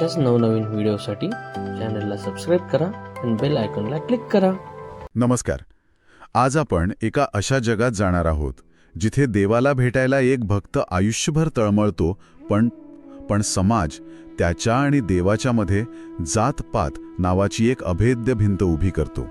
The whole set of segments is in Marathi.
अशाच नवनवीन व्हिडिओसाठी चॅनलला सबस्क्राईब करा आणि बेल आयकॉनला क्लिक करा. नमस्कार. आज आपण एका अशा जगात जाणार आहोत जिथे देवाला भेटायला एक भक्त आयुष्यभर तळमळतो पण पण समाज त्याच्या आणि देवाच्या मध्ये जात-पात नावाची एक अभेद्य भिंत उभी करतो.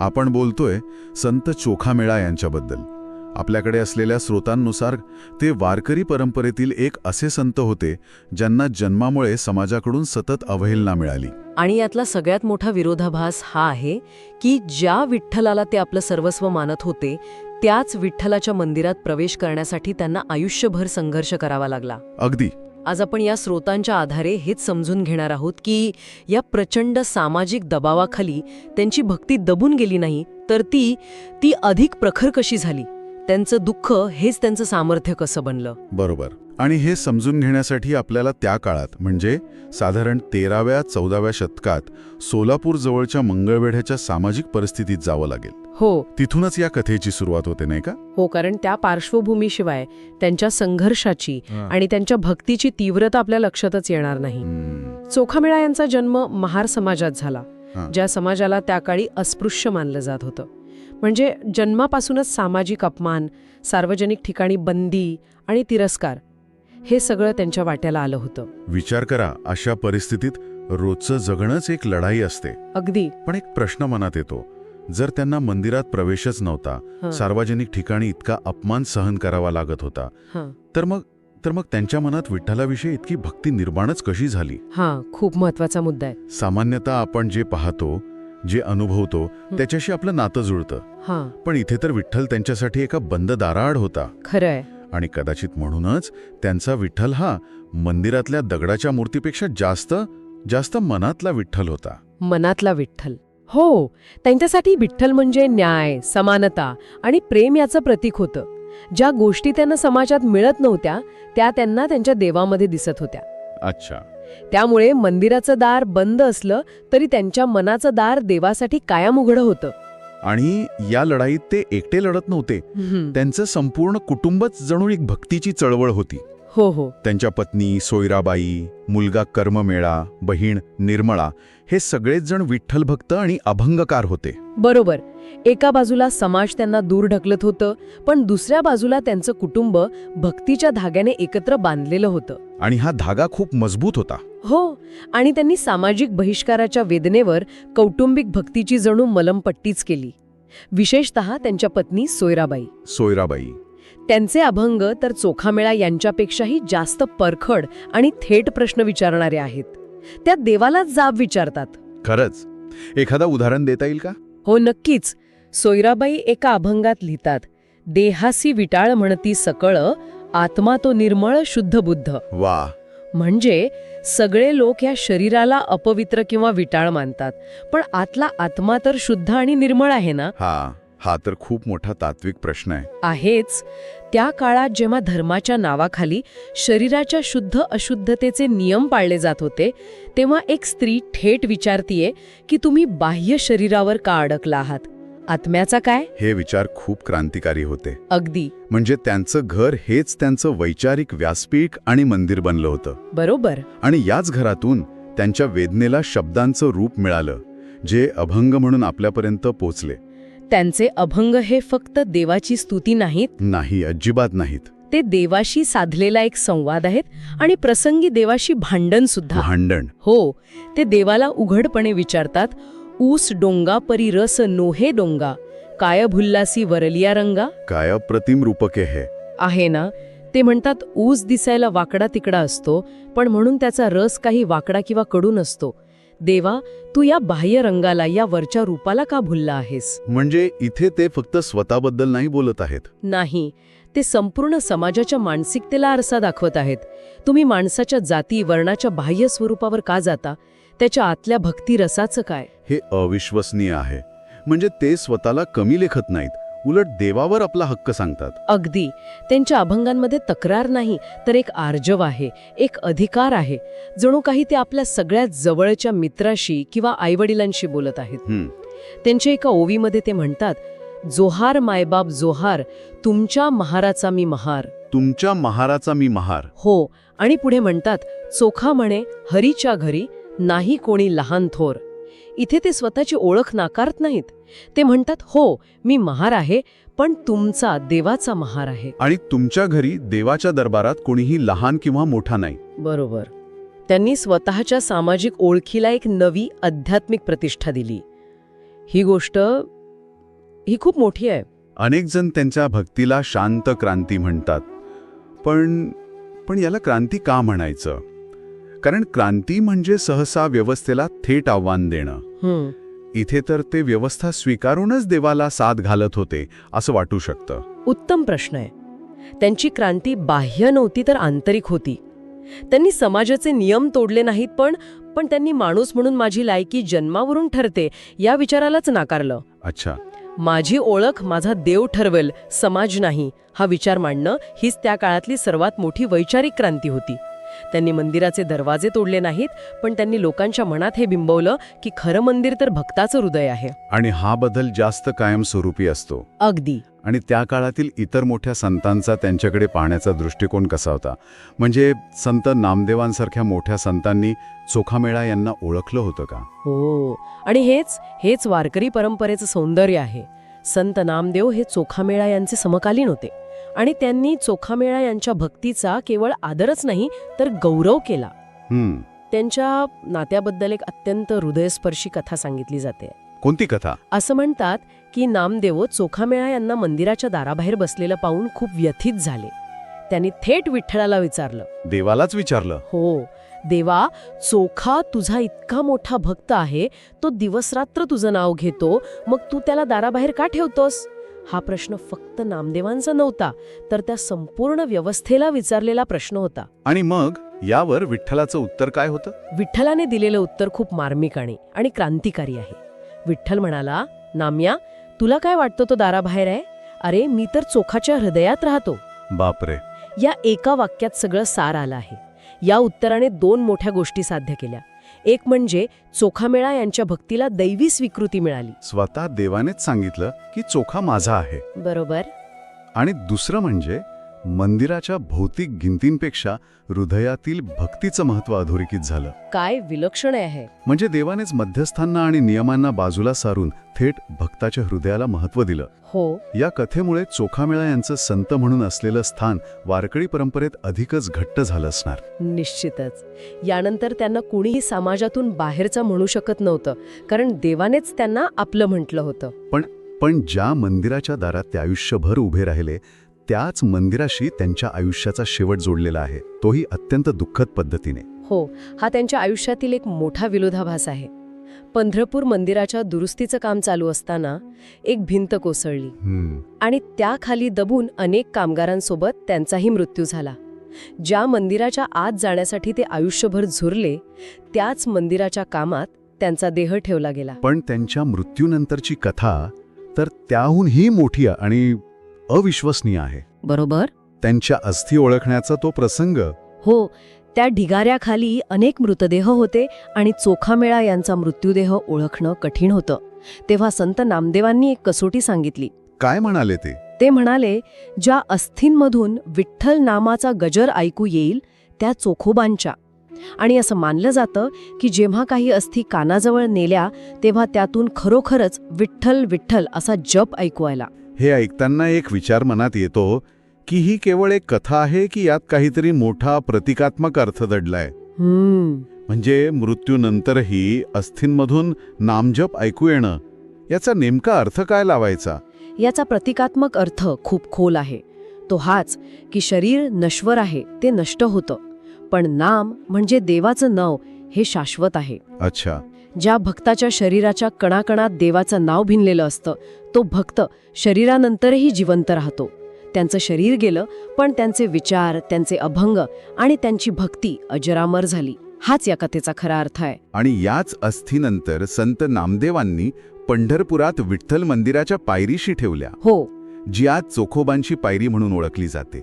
आपण बोलतोय संत चोखामेळा यांच्याबद्दल. आपल्याकडे असलेल्या स्रोतांनुसार ते वारकरी परंपरेतील एक असे संत होते ज्यांना जन्मामुळे समाजाकडून सतत अवहेलना मिळाली. आणि यातला सगळ्यात मोठा विरोधाभास हा आहे की ज्या विठ्ठलाला ते आपलं सर्वस्व मानत होते त्याच विठ्ठलाच्या मंदिरात प्रवेश करण्यासाठी त्यांना आयुष्यभर संघर्ष करावा लागला. अगदी. आज आपण या स्रोतांच्या आधारे हेच समजून घेणार आहोत की या प्रचंड सामाजिक दबावाखाली त्यांची भक्ती दबून गेली नाही तर ती ती अधिक प्रखर कशी झाली? त्यांचं दुःख हेच त्यांचं सामर्थ्य कसं बनलं? बरोबर. आणि हे समजून घेण्यासाठी आपल्याला त्या काळात म्हणजे साधारण तेराव्या चौदाव्या शतकात सोलापूर जवळच्या मंगळवेढ्याच्या सामाजिक परिस्थितीत जावं लागेल. हो. तिथूनच या कथेची सुरुवात होते नाही का? हो कारण त्या पार्श्वभूमीशिवाय त्यांच्या संघर्षाची आणि त्यांच्या भक्तीची तीव्रता आपल्या लक्षातच येणार नाही. चोखामेळा यांचा जन्म महार समाजात झाला. ज्या समाजाला त्या काळी अस्पृश्य मानलं जात होतं. म्हणजे जन्मापासूनच सामाजिक अपमान सार्वजनिक ठिकाणी बंदी आणि तिरस्कार हे सगळं त्यांच्या वाट्याला आलं होतं. विचार करा अशा परिस्थितीत रोजचं जगणंच एक लढाई असते. अगदी. पण एक प्रश्न मनात येतो. जर त्यांना मंदिरात प्रवेशच नव्हता सार्वजनिक ठिकाणी इतका अपमान सहन करावा लागत होता. तर मग तर मग त्यांच्या मनात विठ्ठलाविषयी इतकी भक्ती निर्माणच कशी झाली? हा खूप महत्त्वाचा मुद्दा आहे. सामान्यतः आपण जे पाहतो जे अनुभवतो त्याच्याशी आपलं नातं जुळतं. हा. पण इथे तर विठ्ठल त्यांच्यासाठी एका बंद दाराआड होता. खरंय. आणि कदाचित म्हणूनच त्यांचा विठ्ठल हा मंदिरातल्या दगडाच्या मूर्तीपेक्षा जास्त जास्त मनातला विठ्ठल होता. मनातला विठ्ठल. हो त्यांच्यासाठी विठ्ठल म्हणजे न्याय समानता आणि प्रेम याचं प्रतीक होतं. ज्या गोष्टी त्यांना समाजात मिळत नव्हत्या त्या त्यांना त्यांच्या देवामध्ये दिसत होत्या. अच्छा. त्यामुळे मंदिराचं दार बंद असलं तरी त्यांच्या मनाचं दार देवासाठी कायम उघडं होतं. आणि या लढाईत ते एकटे लढत नव्हते. त्यांचं संपूर्ण कुटुंबच जणू एक भक्तीची चळवळ होती. हो हो. त्यांच्या पत्नी सोयराबाई मुलगा कर्ममेळा बहीण निर्मळा हे सगळेच जण विठ्ठल भक्त आणि अभंगकार होते. बरोबर. एका बाजूला समाज त्यांना दूर ढकलत होतं पण दुसऱ्या बाजूला त्यांचं कुटुंब भक्तीच्या धाग्याने एकत्र बांधलेलं होतं. आणि हा धागा खूप मजबूत होता. हो आणि त्यांनी सामाजिक बहिष्काराच्या वेदनेवर कौटुंबिक भक्तीची जणू मलमपट्टीच केली. विशेषत त्यांच्या पत्नी सोयराबाई. सोयराबाई. त्यांचे अभंग तर चोखामेळा यांच्यापेक्षाही जास्त परखड आणि थेट प्रश्न विचारणारे आहेत. त्या देवालाच जाब विचारतात. खरंच? एखादा उदाहरण देता येईल का? हो नक्कीच. सोयराबाई एका अभंगात लिहितात देहासी विटाळ म्हणती सकळ आत्मा तो निर्मळ शुद्ध बुद्ध. वा म्हणजे सगळे लोक या शरीराला अपवित्र किंवा विटाळ मानतात पण आतला आत्मा तर शुद्ध आणि निर्मळ आहे ना? हा. हा तर खूप मोठा तात्विक प्रश्न आहे. आहेच. त्या काळात जेव्हा धर्माच्या नावाखाली शरीराच्या शुद्ध अशुद्धतेचे नियम पाळले जात होते तेव्हा एक स्त्री थेट विचारतीये की तुम्ही बाह्य शरीरावर का अडकला आहात? आत्म्याचा काय? हे विचार खूप क्रांतिकारी होते. अगदी. म्हणजे त्यांचं घर हेच त्यांचं वैचारिक व्यासपीठ आणि मंदिर बनलं होतं. बरोबर. आणि याच घरातून त्यांच्या वेदनेला शब्दांचं रूप मिळालं जे अभंग म्हणून आपल्यापर्यंत पोचले. त्यांचे अभंग हे फक्त देवाची स्तुती नाहीत? नाही अजिबात नाहीत. ते देवाशी साधलेला एक संवाद आहेत आणि प्रसंगी देवाशी भांडण सुद्धा. भांडण. हो ते देवाला उघडपणे विचारतात ऊस डोंगा परी रस नोहे डोंगा? काय भुल्लासी वरलिया रंगा? काय अप्रतिम रूपके हे. आहे ना? ते म्हणतात ऊस दिसायला वाकडा तिकडा असतो पण म्हणून त्याचा रस काही वाकडा किंवा कडू नसतो. देवा तू या बाह्य रंगाला या वरच्या रूपाला का भुलला आहेस? म्हणजे इथे ते फक्त स्वतःबद्दल नाही बोलत आहेत? नाही. ते संपूर्ण समाजाच्या मानसिकतेला आरसा दाखवत आहेत. तुम्ही माणसाच्या जाती वर्णाच्या बाह्य स्वरूपावर का जाता? त्याच्या आतल्या भक्ती रसाचं काय? हे अविश्वसनीय आहे. म्हणजे ते स्वतःला कमी लेखत नाहीत. उलट देवावर आपला हक्क सांगतात. अगदी. त्यांच्या अभंगांमध्ये तक्रार नाही तर एक आर्जव आहे एक अधिकार आहे. जणू काही ते आपल्या सगळ्यात जवळच्या मित्राशी किंवा आईवडिलांशी बोलत आहेत. त्यांच्या एका ओवीमध्ये ते म्हणतात जोहार मायबाप जोहार तुमच्या महाराचा मी महार. तुमच्या महाराचा मी महार. हो आणि पुढे म्हणतात चोखा म्हणे हरीच्या घरी नाही कोणी लहान थोर. इथे ते स्वतःची ओळख नाकारत नाहीत. ते म्हणतात हो मी महार आहे पण तुमचा देवाचा महार आहे. आणि तुमच्या घरी देवाच्या दरबारात कोणीही लहान किंवा मोठा नाही. बरोबर. त्यांनी स्वतःच्या सामाजिक ओळखीला एक नवी आध्यात्मिक प्रतिष्ठा दिली. ही गोष्ट ही खूप मोठी आहे. अनेक जण त्यांच्या भक्तीला शांत क्रांती म्हणतात. पण पण याला क्रांती का म्हणायचं? कारण क्रांती म्हणजे सहसा व्यवस्थेला थेट आव्हान देणं. इथे तर ते व्यवस्था स्वीकारूनच देवाला साथ घालत होते असं वाटू शकतं. उत्तम प्रश्न आहे. त्यांची क्रांती बाह्य नव्हती तर आंतरिक होती. त्यांनी समाजाचे नियम तोडले नाहीत पण पण त्यांनी माणूस म्हणून माझी लायकी जन्मावरून ठरते या विचारालाच नाकारलं. अच्छा. माझी ओळख माझा देव ठरवेल समाज नाही हा विचार मांडणं हीच त्या काळातली सर्वात मोठी वैचारिक क्रांती होती. त्यांनी मंदिराचे दरवाजे तोडले नाहीत पण त्यांनी लोकांच्या मनात हे बिंबवलं की खरं मंदिर तर भक्ताचं हृदय आहे. आणि हा बदल जास्त कायमस्वरूपी असतो. अगदी. आणि त्या काळातील इतर मोठ्या संतांचा त्यांच्याकडे पाहण्याचा दृष्टिकोन कसा होता? म्हणजे संत नामदेवांसारख्या मोठ्या संतांनी चोखामेळा यांना ओळखलं होतं का? हो. आणि हेच हेच वारकरी परंपरेचं सौंदर्य आहे. संत नामदेव हे चोखामेळा यांचे समकालीन होते. आणि त्यांनी चोखामेळा यांच्या भक्तीचा केवळ आदरच नाही तर गौरव केला. त्यांच्या नात्याबद्दल एक अत्यंत हृदयस्पर्शी कथा सांगितली जाते. कोणती कथा? असं म्हणतात की नामदेव चोखामेळा यांना मंदिराच्या दाराबाहेर बसलेलं पाहून खूप व्यथित झाले. त्यांनी थेट विठ्ठलाला विचारलं. देवालाच विचारलं? हो. देवा चोखा तुझा इतका मोठा भक्त आहे तो दिवसरात्र तुझं नाव घेतो मग तू त्याला दाराबाहेर का ठेवतोस? हा प्रश्न फक्त नामदेवांचा नव्हता तर त्या संपूर्ण व्यवस्थेला विचारलेला प्रश्न होता. आणि मग यावर विठ्ठलाचं उत्तर काय होतं? विठ्ठलाने दिलेलं उत्तर खूप मार्मिक आणि क्रांतिकारी आहे. विठ्ठल म्हणाला नाम्या तुला काय वाटतं तो दाराबाहेर आहे? अरे मी तर चोखाच्या हृदयात राहतो. बापरे. या एका वाक्यात सगळं सार आलं आहे. या उत्तराने दोन मोठ्या गोष्टी साध्य केल्या. एक म्हणजे चोखामेळा यांच्या भक्तीला दैवी स्वीकृती मिळाली. स्वतः देवानेच सांगितलं की चोखा माझा आहे. बरोबर. आणि दुसरं म्हणजे मंदिराच्या भौतिक गिंतींपेक्षा हृदयातील भक्तीचं महत्त्व अधोरेखित झालं. काय विलक्षण आहे म्हणजे देवानेच मध्यस्थांना आणि नियमांना बाजूला सारून थेट भक्ताच्या हृदयाला महत्त्व दिलं. हो. या कथेमुळे चोखामेळा यांचं संत म्हणून असलेलं स्थान वारकरी परंपरेत अधिकच घट्ट झालं असणार. निश्चितच. यानंतर त्यांना कुणीही समाजातून बाहेरचं म्हणू शकत नव्हतं कारण देवानेच त्यांना आपलं म्हटलं होतं. पण पण ज्या मंदिराच्या दारात ते आयुष्यभर उभे राहिले त्याच मंदिराशी त्यांच्या आयुष्याचा शेवट जोडलेला आहे. तोही अत्यंत दुःखद पद्धतीने. हो हा त्यांच्या आयुष्यातील एक मोठा विरोधाभास आहे. पंढरपूर मंदिराच्या दुरुस्तीचं काम चालू असताना एक भिंत कोसळली. आणि त्याखाली दबून अनेक कामगारांसोबत त्यांचाही मृत्यू झाला. ज्या मंदिराच्या आत जाण्यासाठी ते आयुष्यभर झुरले त्याच मंदिराच्या कामात त्यांचा देह ठेवला गेला. पण त्यांच्या मृत्यूनंतरची कथा तर त्याहूनही मोठी आणि अविश्वसनीय आहे. बरोबर? त्यांच्या अस्थी ओळखण्याचा तो प्रसंग. हो त्या ढिगाऱ्याखाली अनेक मृतदेह होते आणि चोखामेळा यांचा मृत्यूदेह ओळखणं कठीण होतं. तेव्हा संत नामदेवांनी एक कसोटी सांगितली. काय म्हणाले ते? ते म्हणाले ज्या अस्थींमधून विठ्ठल नामाचा गजर ऐकू येईल त्या चोखोबांच्या. आणि असं मानलं जातं की जेव्हा काही अस्थी कानाजवळ नेल्या तेव्हा त्यातून खरोखरच विठ्ठल विठ्ठल असा जप ऐकू आला. हे ऐकताना एक विचार मनात येतो की ही केवळ एक कथा आहे की यात काहीतरी मोठा प्रतिकात्मक अर्थ दडलाय? म्हणजे मृत्यूनंतरही अस्थींमधून नामजप ऐकू येणं याचा नेमका अर्थ काय लावायचा? याचा प्रतिकात्मक अर्थ खूप खोल आहे. तो हाच की शरीर नश्वर आहे ते नष्ट होतं. पण नाम म्हणजे देवाचं नाव हे शाश्वत आहे. अच्छा. ज्या भक्ताच्या शरीराच्या कणाकणात देवाचं नाव भिनलेलं असतं तो भक्त शरीरानंतरही जिवंत राहतो. त्यांचं शरीर गेलं पण त्यांचे विचार त्यांचे अभंग आणि त्यांची भक्ती अजरामर झाली. हाच या कथेचा खरा अर्थ आहे. आणि याच अस्थीनंतर संत नामदेवांनी पंढरपुरात विठ्ठल मंदिराच्या पायरीशी ठेवल्या. हो. जी आज चोखोबांची पायरी म्हणून ओळखली जाते.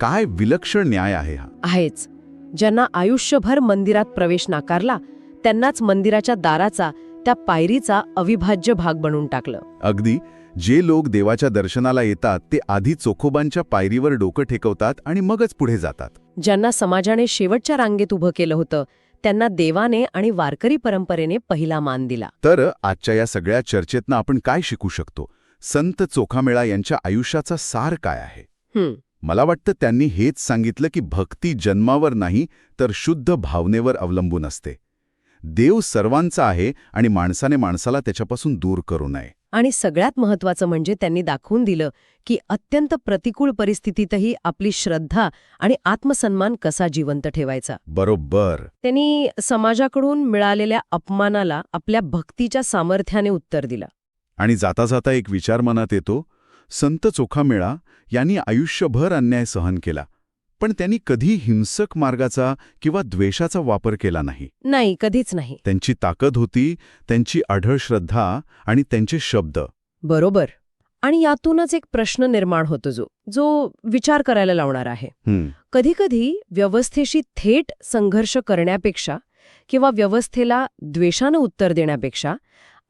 काय विलक्षण न्याय आहे हा. आहेच. ज्यांना आयुष्यभर मंदिरात प्रवेश नाकारला त्यांनाच मंदिराच्या दाराचा त्या पायरीचा अविभाज्य भाग बनवून टाकलं. अगदी जे लोक देवाच्या दर्शनाला येतात ते आधी चोखोबांच्या पायरीवर डोकं ठेकवतात आणि मगच पुढे जातात. ज्यांना समाजाने शेवटच्या रांगेत उभं केलं होतं त्यांना देवाने आणि वारकरी परंपरेने पहिला मान दिला. तर आजच्या या सगळ्या चर्चेतनं आपण काय शिकू शकतो? संत चोखामेळा यांच्या आयुष्याचा सार काय आहे? हं, मला वाटतं त्यांनी हेच सांगितलं की भक्ती जन्मावर नाही तर शुद्ध भावनेवर अवलंबून असते. देव सर्वांचा आहे आणि माणसाने माणसाला त्याच्यापासून दूर करू नये. आणि सगळ्यात महत्वाचं म्हणजे त्यांनी दाखवून दिलं की अत्यंत प्रतिकूल परिस्थितीतही आपली श्रद्धा आणि आत्मसन्मान कसा जिवंत ठेवायचा. बरोबर. त्यांनी समाजाकडून मिळालेल्या अपमानाला आपल्या भक्तीच्या सामर्थ्याने उत्तर दिलं. आणि जाता जाता एक विचार मनात येतो संत चोखामेळा यांनी आयुष्यभर अन्याय सहन केला. पण त्यांनी कधी हिंसक मार्गाचा किंवा द्वेषाचा वापर केला नाही. नाही कधीच नाही. त्यांची ताकद होती त्यांची अढळ श्रद्धा आणि त्यांचे शब्द. बरोबर. आणि यातूनच एक प्रश्न निर्माण होतो जो जो विचार करायला लावणार आहे. हं, कधीकधी व्यवस्थेशी थेट संघर्ष करण्यापेक्षा किंवा व्यवस्थेला द्वेषानं उत्तर देण्यापेक्षा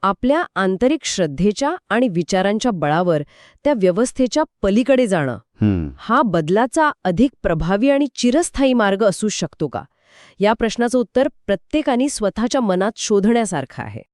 आपल्या आंतरिक श्रद्धेच्या आणि विचारांच्या बळावर त्या व्यवस्थेच्या पलीकडे जाणं. हा बदलाचा अधिक प्रभावी आणि चिरस्थायी मार्ग असू शकतो का? या प्रश्नाचं उत्तर प्रत्येकाने स्वतःच्या मनात शोधण्यासारखं आहे.